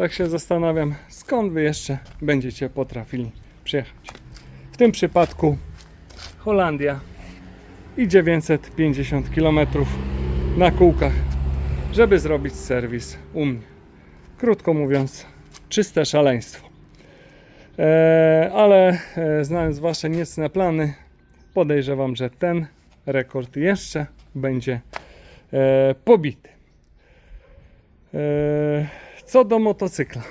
Tak się zastanawiam, skąd wy jeszcze będziecie potrafili przyjechać. W tym przypadku Holandia i 950 km na kółkach, żeby zrobić serwis u mnie. Krótko mówiąc, czyste szaleństwo. E, ale e, znając Wasze niecne plany, podejrzewam, że ten rekord jeszcze będzie e, pobity. E, co do motocykla.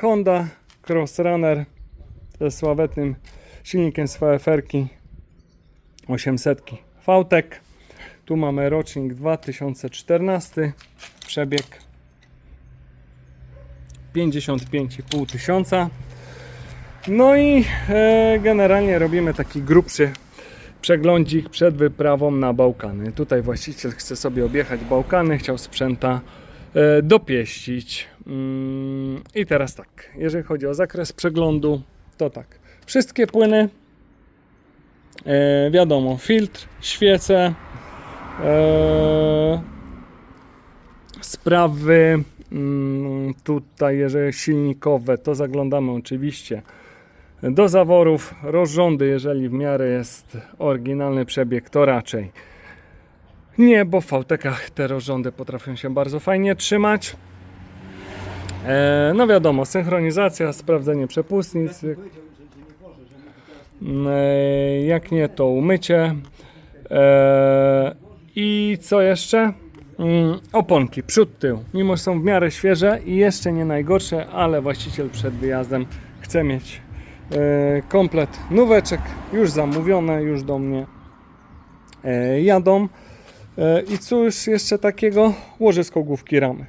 Honda Crossrunner ze sławetnym silnikiem z VFR-ki 800 VTEC. Tu mamy rocznik 2014, przebieg 55,5 tysiąca. No i e, generalnie robimy taki grubszy przeglądzik przed wyprawą na Bałkany. Tutaj właściciel chce sobie objechać Bałkany, chciał sprzęta dopieścić. Mm, I teraz tak, jeżeli chodzi o zakres przeglądu, to tak. Wszystkie płyny, e, wiadomo, filtr, świece, e, sprawy mm, tutaj, jeżeli silnikowe, to zaglądamy oczywiście do zaworów, rozrządy, jeżeli w miarę jest oryginalny przebieg, to raczej nie, bo w VTK te rozrządy potrafią się bardzo fajnie trzymać. E, no wiadomo, synchronizacja, sprawdzenie przepustnic. E, jak nie, to umycie. E, I co jeszcze? Mm, oponki, przód, tył. Mimo, że są w miarę świeże i jeszcze nie najgorsze, ale właściciel przed wyjazdem chce mieć komplet nóweczek, już zamówione, już do mnie jadą. E, I cóż jeszcze takiego? Łożysko główki ramy.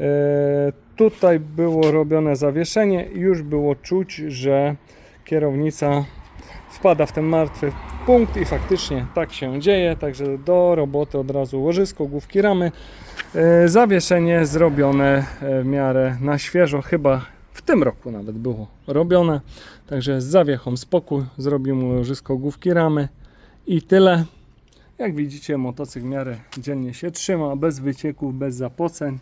E, tutaj było robione zawieszenie i już było czuć, że kierownica wpada w ten martwy punkt i faktycznie tak się dzieje, także do roboty od razu łożysko główki ramy. E, Zawieszenie zrobione w miarę na świeżo, chyba w tym roku nawet było robione. Także z zawiechą spokój, zrobimy łożysko główki ramy i tyle. Jak widzicie, motocykl w miarę dzielnie się trzyma, bez wycieków, bez zapoceń.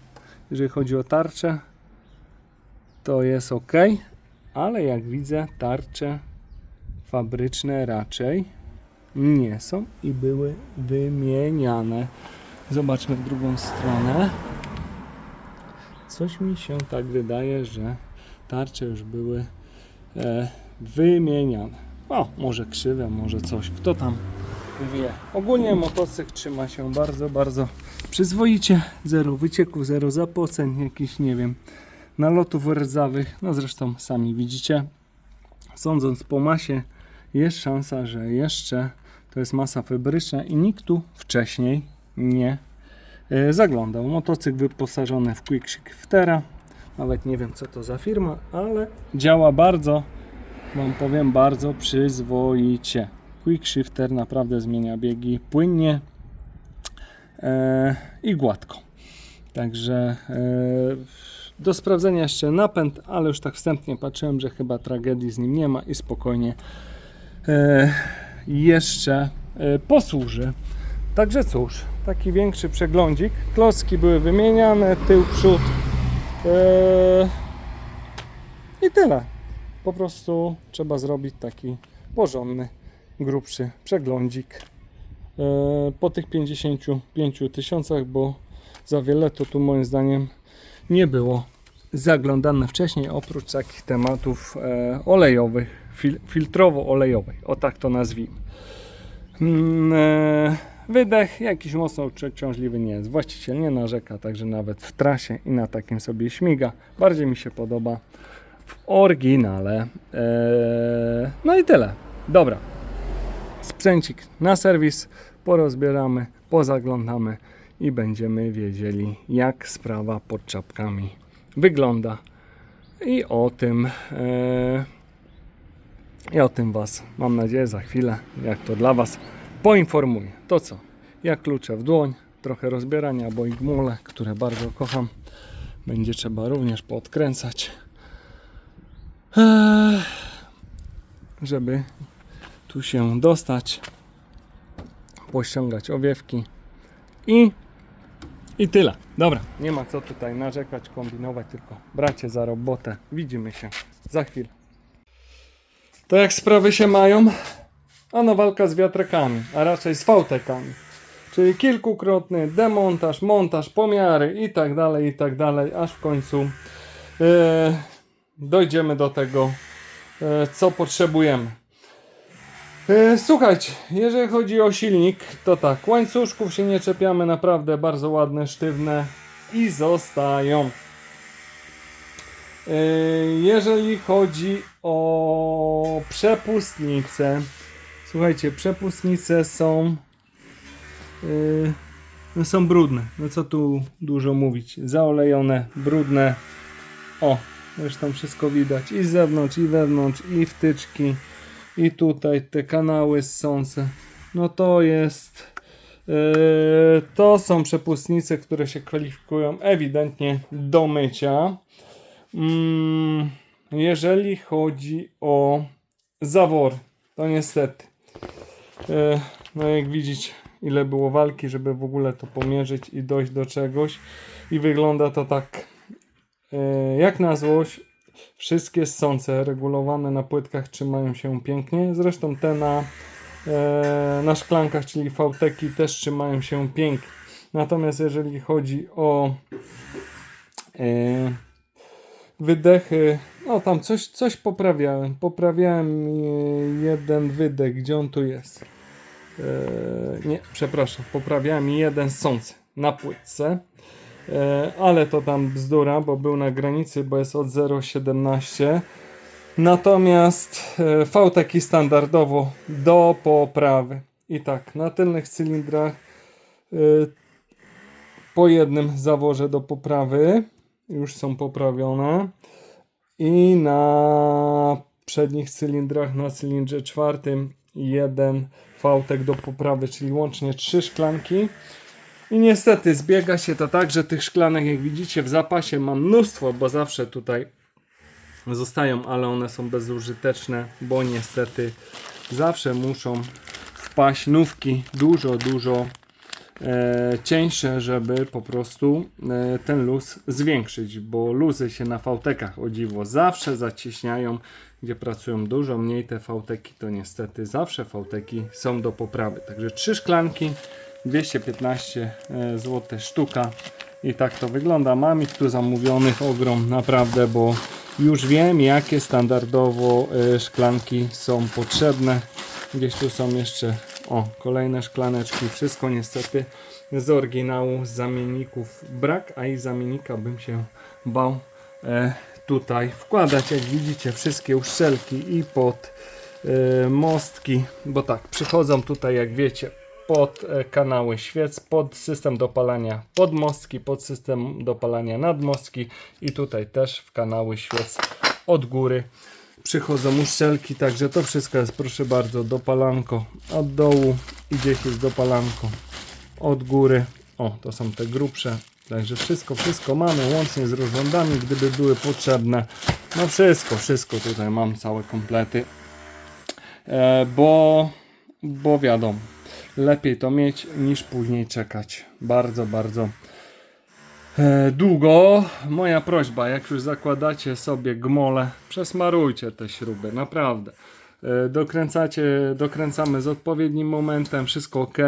Jeżeli chodzi o tarczę, to jest ok, ale jak widzę, tarcze fabryczne raczej nie są i były wymieniane. Zobaczmy w drugą stronę. Coś mi się tak wydaje, że tarcze już były e, wymieniane. O, może krzywe, może coś. Kto tam wie. Ogólnie motocykl trzyma się bardzo, bardzo przyzwoicie. Zero wycieków, zero zapoceń, jakichś, nie wiem, nalotów rdzawych. No zresztą sami widzicie. Sądząc po masie, jest szansa, że jeszcze to jest masa fabryczna i nikt tu wcześniej nie e, zaglądał. Motocykl wyposażony w Quick Shiftera. Nawet nie wiem co to za firma, ale działa bardzo, wam powiem, bardzo przyzwoicie. Quick Shifter naprawdę zmienia biegi płynnie e, i gładko. Także e, do sprawdzenia jeszcze napęd, ale już tak wstępnie patrzyłem, że chyba tragedii z nim nie ma i spokojnie e, jeszcze posłuży. Także cóż, taki większy przeglądzik. Klocki były wymieniane, tył, przód. I tyle. Po prostu trzeba zrobić taki porządny, grubszy przeglądzik e, po tych 55 tysiącach, bo za wiele to tu moim zdaniem nie było zaglądane wcześniej, oprócz takich tematów e, olejowych, fil, filtrowo-olejowej, o tak to nazwijmy. Mm, e, wydech jakiś mocno przeciążliwy nie jest. Właściciel nie narzeka, także nawet w trasie i na takim sobie śmiga. Bardziej mi się podoba w oryginale. No i tyle. Dobra. Sprzęcik na serwis porozbieramy, pozaglądamy i będziemy wiedzieli, jak sprawa pod czapkami wygląda. I o tym, e, i o tym Was, mam nadzieję, za chwilę, jak to dla Was, poinformuję. To co? Jak klucze w dłoń, trochę rozbierania, bo i gmule, które bardzo kocham, będzie trzeba również podkręcać, żeby tu się dostać, pościągać owiewki i I tyle. Dobra, nie ma co tutaj narzekać, kombinować, tylko bracie za robotę. Widzimy się za chwilę. To jak sprawy się mają? Ano walka z wiatrakami, a raczej z fałtekami. Czyli kilkukrotny demontaż, montaż, pomiary i tak dalej, i tak dalej, aż w końcu e, dojdziemy do tego, e, co potrzebujemy. E, Słuchajcie, jeżeli chodzi o silnik, to tak, łańcuszków się nie czepiamy, naprawdę bardzo ładne, sztywne i zostają. E, Jeżeli chodzi o przepustnice, słuchajcie, przepustnice są yy, no są brudne. No co tu dużo mówić, zaolejone, brudne. O, zresztą wszystko widać i z zewnątrz, i wewnątrz, i wtyczki, i tutaj te kanały ssące. No to jest. Yy, to są przepustnice, które się kwalifikują ewidentnie do mycia. Mm, jeżeli chodzi o zawory, to niestety. E, No jak widzicie, ile było walki, żeby w ogóle to pomierzyć i dojść do czegoś. I wygląda to tak e, jak na złość. Wszystkie ssące regulowane na płytkach trzymają się pięknie. Zresztą te na, e, na szklankach, czyli VTeki też trzymają się pięknie. Natomiast jeżeli chodzi o e, wydechy, no tam coś, coś poprawiałem. Poprawiałem e, jeden wydech, gdzie on tu jest. E, nie, przepraszam, poprawiałem jeden sąc na płytce. E, ale to tam bzdura, bo był na granicy, bo jest od 0,17. Natomiast e, V-taki standardowo do poprawy. I tak, na tylnych cylindrach e, po jednym zaworze do poprawy już są poprawione. I na przednich cylindrach, na cylindrze czwartym jeden fałtek do poprawy, czyli łącznie trzy szklanki. I niestety zbiega się to tak, że tych szklanek, jak widzicie, w zapasie mam mnóstwo, bo zawsze tutaj zostają, ale one są bezużyteczne, bo niestety zawsze muszą wpaść nówki dużo, dużo e, cieńsze, żeby po prostu e, ten luz zwiększyć, bo luzy się na fałtekach o dziwo zawsze zacieśniają, gdzie pracują dużo mniej te fałteki, to niestety zawsze fałteki są do poprawy. Także trzy szklanki, 215 zł sztuka i tak to wygląda. Mam ich tu zamówionych ogrom naprawdę, bo już wiem jakie standardowo e, szklanki są potrzebne. Gdzieś tu są jeszcze o kolejne szklaneczki. Wszystko niestety z oryginału, z zamienników brak, a i zamiennika bym się bał e, tutaj wkładać. Jak widzicie, wszystkie uszczelki i pod e, mostki, bo tak, przychodzą tutaj, jak wiecie, pod e, kanały świec, pod system dopalania podmostki, pod system dopalania nadmostki i tutaj też w kanały świec od góry przychodzą uszczelki, także to wszystko jest proszę bardzo dopalanko od dołu i gdzieś jest dopalanko od góry. O, to są te grubsze. Także wszystko, wszystko mamy, łącznie z rozrządami, gdyby były potrzebne. No wszystko, wszystko tutaj mam, całe komplety. E, bo, bo wiadomo, lepiej to mieć niż później czekać. Bardzo, bardzo e, długo. Moja prośba, jak już zakładacie sobie gmole, przesmarujcie te śruby, naprawdę. E, dokręcacie, dokręcamy z odpowiednim momentem, wszystko ok.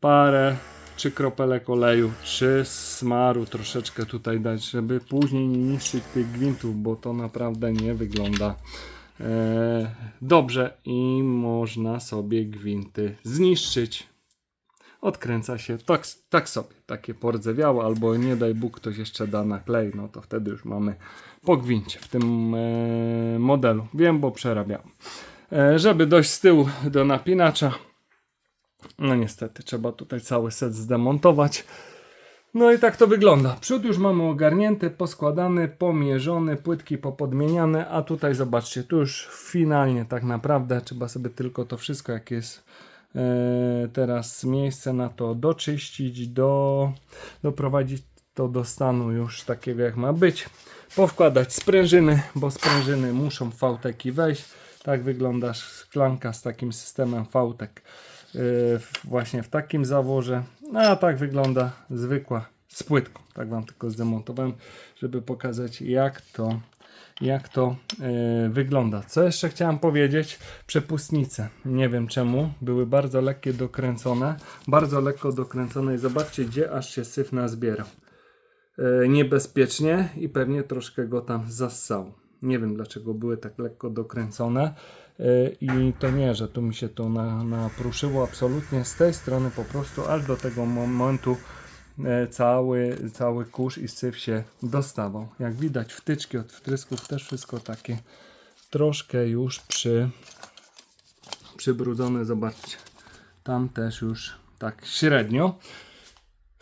Parę, trzy kropelek oleju, trzy smaru troszeczkę tutaj dać, żeby później nie niszczyć tych gwintów, bo to naprawdę nie wygląda dobrze i można sobie gwinty zniszczyć. Odkręca się tak, tak sobie, takie pordzewiałe, albo nie daj Bóg ktoś jeszcze da na klej, no to wtedy już mamy po gwincie w tym e, modelu. Wiem, bo przerabiam. E, żeby dojść z tyłu do napinacza, no niestety, trzeba tutaj cały set zdemontować. No i tak to wygląda. Przód już mamy ogarnięty, poskładany, pomierzony, płytki popodmieniane, a tutaj zobaczcie, tu już finalnie tak naprawdę trzeba sobie tylko to wszystko, jak jest e, teraz miejsce na to doczyścić, do, doprowadzić to do stanu już takiego jak ma być. Powkładać sprężyny, bo sprężyny muszą fałteki wejść. Tak wygląda szklanka z takim systemem fałtek. Yy, w- właśnie w takim zaworze No a tak wygląda zwykła z płytką. Tak wam tylko zdemontowałem, żeby pokazać jak to, jak to e, wygląda. Co jeszcze chciałem powiedzieć? Przepustnice. Nie wiem czemu. Były bardzo lekkie dokręcone. Bardzo lekko dokręcone i zobaczcie gdzie aż się syf nazbierał. E, niebezpiecznie i pewnie troszkę go tam zassało. Nie wiem dlaczego były tak lekko dokręcone i to nie, że tu mi się to na, napruszyło absolutnie z tej strony po prostu aż do tego momentu e, cały, cały kurz i syf się dostawał. Jak widać wtyczki od wtrysków też wszystko takie troszkę już przy przybrudzone, zobaczcie. Tam też już tak średnio.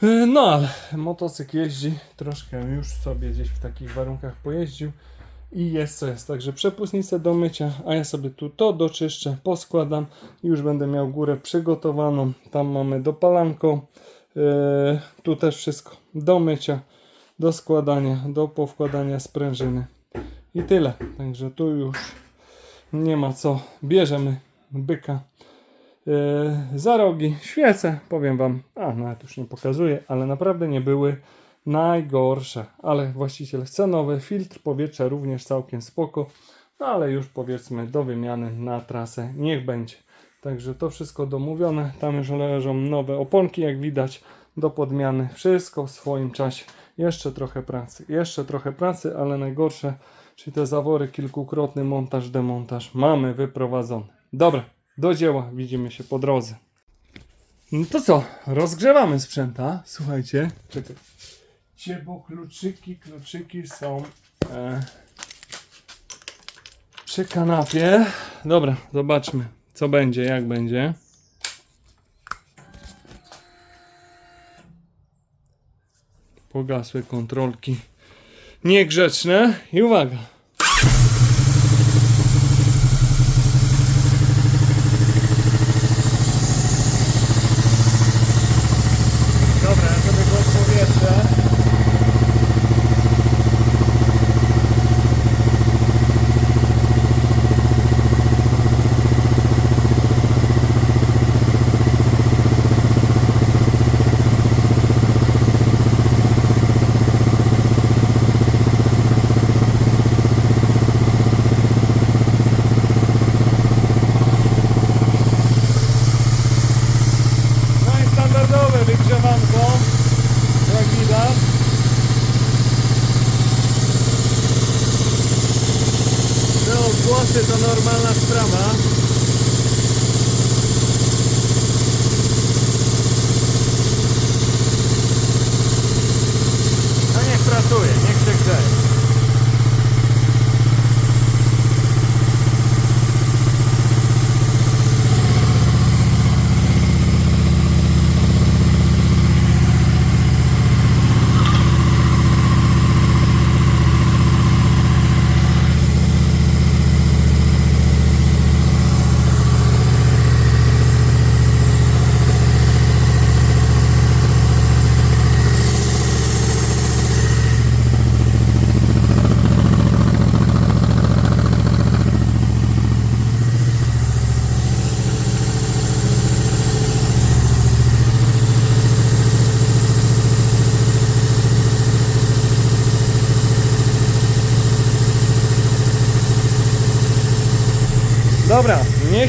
E, No ale motocykl jeździ, troszkę już sobie gdzieś w takich warunkach pojeździł i jest co jest. Także przepustnicę do mycia, a ja sobie tu to doczyszczę, poskładam i już będę miał górę przygotowaną. Tam mamy dopalanko, yy, tu też wszystko do mycia, do składania, do powkładania sprężyny i tyle. Także tu już nie ma co. Bierzemy byka yy, za rogi, świece, powiem wam, a nawet już nie pokazuję, ale naprawdę nie były najgorsze, ale właściciel chce nowy, filtr powietrza również całkiem spoko, no ale już powiedzmy do wymiany na trasę niech będzie. Także to wszystko domówione, tam już leżą nowe oponki jak widać do podmiany, wszystko w swoim czasie. Jeszcze trochę pracy, jeszcze trochę pracy, ale najgorsze, czyli te zawory, kilkukrotny montaż, demontaż mamy wyprowadzone. Dobra, do dzieła, widzimy się po drodze. No to co, rozgrzewamy sprzęta, słuchajcie, czekaj. Cie, bo kluczyki, kluczyki są e, przy kanapie. Dobra, zobaczmy, co będzie, jak będzie. Pogasły kontrolki niegrzeczne i uwaga.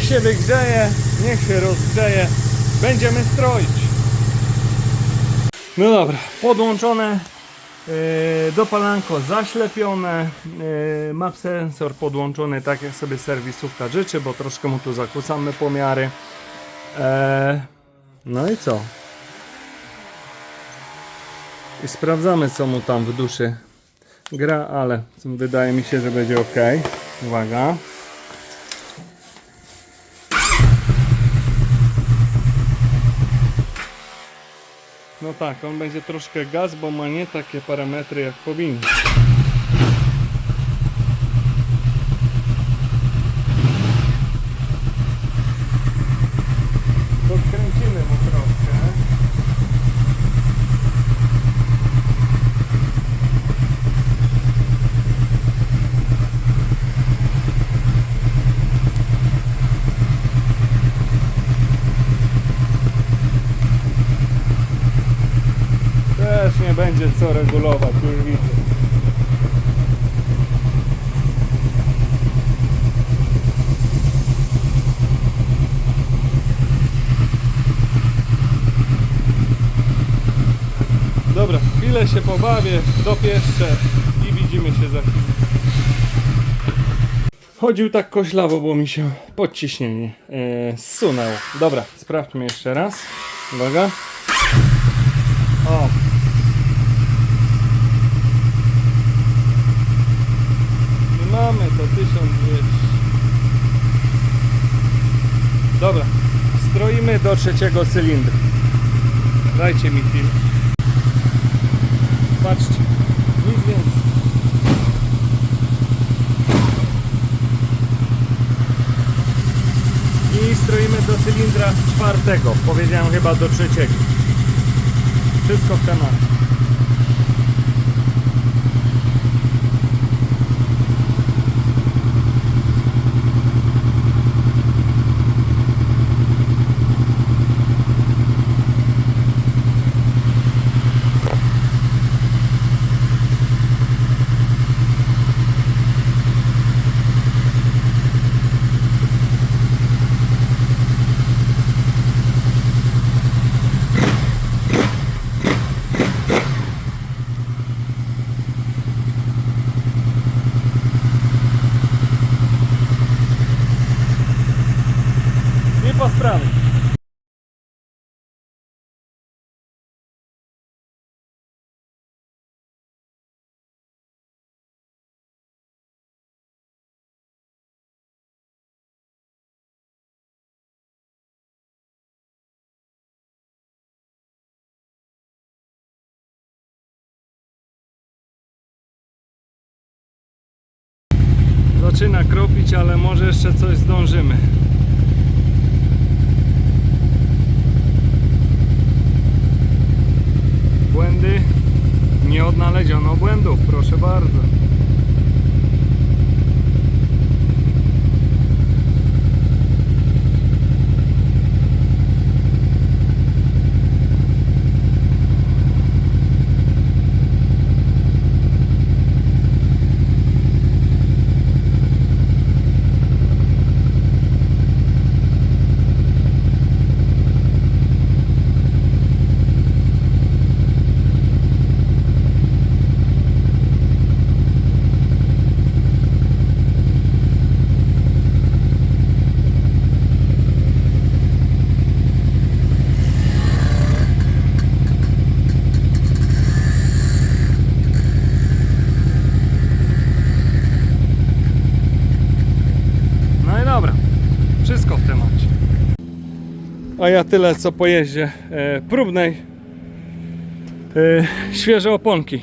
Się wygrzeje, niech się rozgrzeje. Będziemy stroić. No dobra, podłączone yy, dopalanko zaślepione, yy, map sensor podłączony tak jak sobie serwisówka życzy, bo troszkę mu tu zakłócamy pomiary. Eee, no i co? I sprawdzamy co mu tam w duszy gra, ale wydaje mi się, że będzie ok. Uwaga. No tak, on będzie troszkę gaz, bo ma nie takie parametry jak powinien. Podkręcimy mu troszkę. co regulować, już widzę. Dobra, chwilę się pobawię, dopieszczę i widzimy się za chwilę. Chodził tak koślawo, bo mi się podciśnienie e, zsunęło. Dobra, sprawdźmy jeszcze raz. Uwaga. O. Mamy to 1200. Dobra, stroimy do trzeciego cylindra. Dajcie mi chwilę. Patrzcie, nic więcej. I stroimy do cylindra czwartego. Powiedziałem chyba do trzeciego. Wszystko w temacie. I po sprawie. Zaczyna kropić, ale może jeszcze coś zdążymy. Błędy? Nie odnaleziono błędów, proszę bardzo. No i dobra, wszystko w temacie. A ja tyle co po jeździe e, próbnej. E, świeże oponki,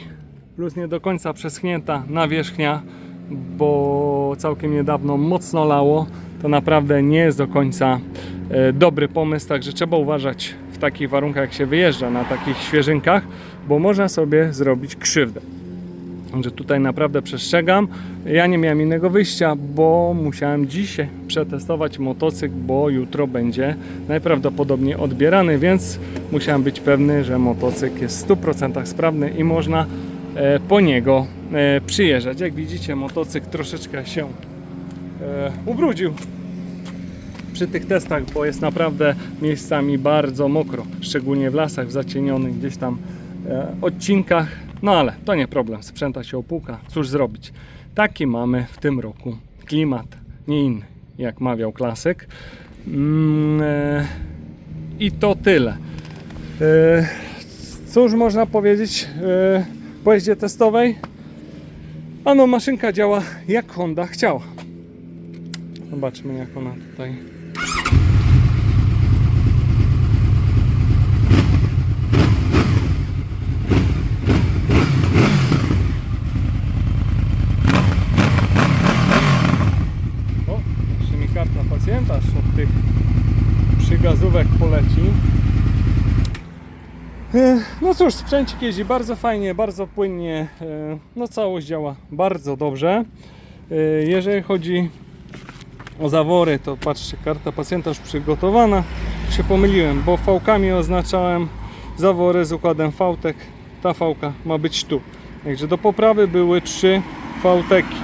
plus nie do końca przeschnięta nawierzchnia, bo całkiem niedawno mocno lało. To naprawdę nie jest do końca e, dobry pomysł, także trzeba uważać w takich warunkach, jak się wyjeżdża na takich świeżynkach, bo można sobie zrobić krzywdę. Także tutaj naprawdę przestrzegam. Ja nie miałem innego wyjścia, bo musiałem dzisiaj przetestować motocykl, bo jutro będzie najprawdopodobniej odbierany, więc musiałem być pewny, że motocykl jest w 100% sprawny i można e, po niego e, przyjeżdżać. Jak widzicie, motocykl troszeczkę się e, ubrudził przy tych testach, bo jest naprawdę miejscami bardzo mokro, szczególnie w lasach, w zacienionych gdzieś tam odcinkach. No ale to nie problem, sprzęta się opłuka, cóż zrobić. Taki mamy w tym roku klimat, nie inny, jak mawiał klasyk. Mm, e, I to tyle. E, cóż można powiedzieć e, po testowej? Ano, maszynka działa jak Honda chciała. Zobaczmy jak ona tutaj O, jeszcze mi karta pacjenta aż od tych przygazówek poleci. E, No cóż, sprzęcik jeździ bardzo fajnie, bardzo płynnie. e, No całość działa bardzo dobrze. E, Jeżeli chodzi o zawory, to patrzcie, karta pacjenta już przygotowana. Się pomyliłem, bo V-kami oznaczałem zawory z układem V-tek. ta fałka ma być tu. Także do poprawy były trzy fałteki.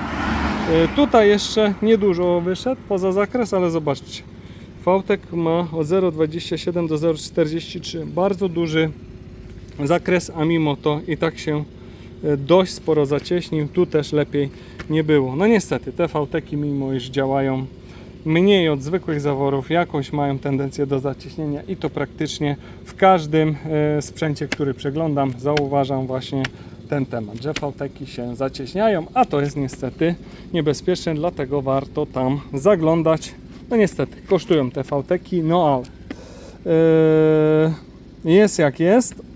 E, Tutaj jeszcze niedużo wyszedł poza zakres, ale zobaczcie. Fałtek ma od 0,27 do 0,43. Bardzo duży zakres, a mimo to i tak się e, dość sporo zacieśnił. Tu też lepiej nie było. No niestety, te fałteki mimo iż działają mniej od zwykłych zaworów, jakoś mają tendencję do zacieśnienia i to praktycznie w każdym e, sprzęcie, który przeglądam, zauważam właśnie ten temat, że fałteki się zacieśniają, a to jest niestety niebezpieczne, dlatego warto tam zaglądać. No niestety, kosztują te fałteki, no ale e, jest jak jest.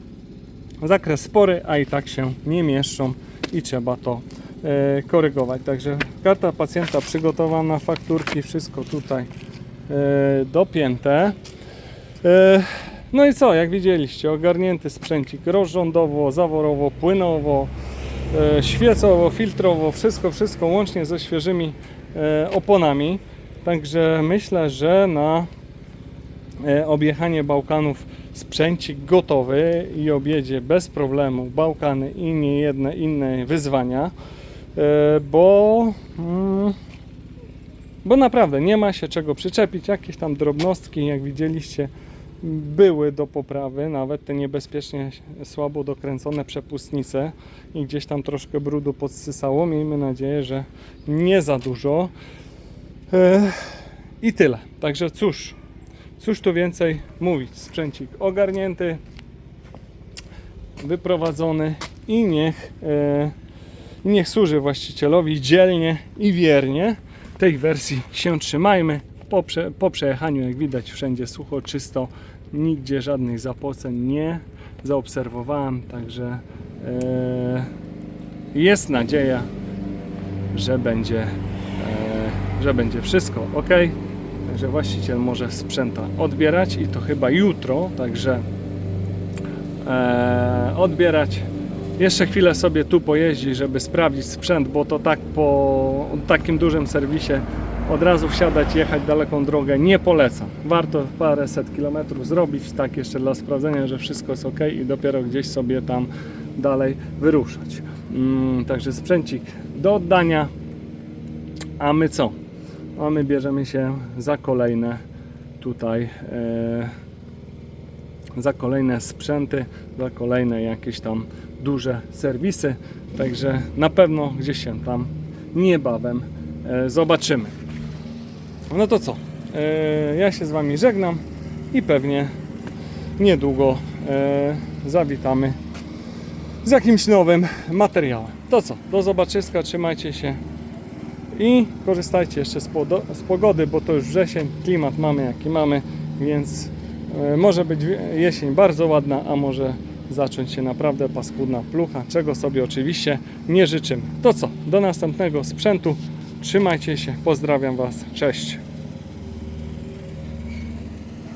Zakres spory, a i tak się nie mieszczą i trzeba to e, korygować. Także karta pacjenta przygotowana, fakturki, wszystko tutaj e, dopięte. E, no i co, jak widzieliście, ogarnięty sprzęcik rozrządowo, zaworowo, płynowo, świecowo, filtrowo, wszystko, wszystko łącznie ze świeżymi oponami. Także myślę, że na objechanie Bałkanów sprzęcik gotowy i objedzie bez problemu Bałkany i niejedne inne wyzwania, e, bo, mm, bo naprawdę nie ma się czego przyczepić. Jakieś tam drobnostki, jak widzieliście, były do poprawy, nawet te niebezpiecznie słabo dokręcone przepustnice i gdzieś tam troszkę brudu podsysało. Miejmy nadzieję, że nie za dużo. E, I tyle. Także cóż, cóż tu więcej mówić. Sprzęcik ogarnięty, wyprowadzony i niech, e, niech służy właścicielowi dzielnie i wiernie. Tej wersji się trzymajmy. Po, prze, po przejechaniu, jak widać, wszędzie sucho, czysto, nigdzie żadnych zapoceń nie zaobserwowałem, także e, jest nadzieja, że będzie, e, że będzie wszystko ok. Także właściciel może sprzęta odbierać i to chyba jutro, także e, odbierać. Jeszcze chwilę sobie tu pojeździ, żeby sprawdzić sprzęt, bo to tak po takim dużym serwisie od razu wsiadać, jechać daleką drogę nie polecam. Warto parę set kilometrów zrobić, tak jeszcze dla sprawdzenia, że wszystko jest ok i dopiero gdzieś sobie tam dalej wyruszać. Mm, także sprzęcik do oddania. A my co? A my bierzemy się za kolejne tutaj e, za kolejne sprzęty, za kolejne jakieś tam duże serwisy. Także na pewno gdzieś się tam niebawem e, zobaczymy. No to co? E, ja się z Wami żegnam i pewnie niedługo zawitamy z jakimś nowym materiałem. To co? Do zobaczyska, trzymajcie się i korzystajcie jeszcze z, z pogody, bo to już wrzesień, klimat mamy jaki mamy, więc e, może być jesień bardzo ładna, a może zacząć się naprawdę paskudna plucha, czego sobie oczywiście nie życzymy. To co? Do następnego sprzętu. Trzymajcie się, pozdrawiam Was, cześć.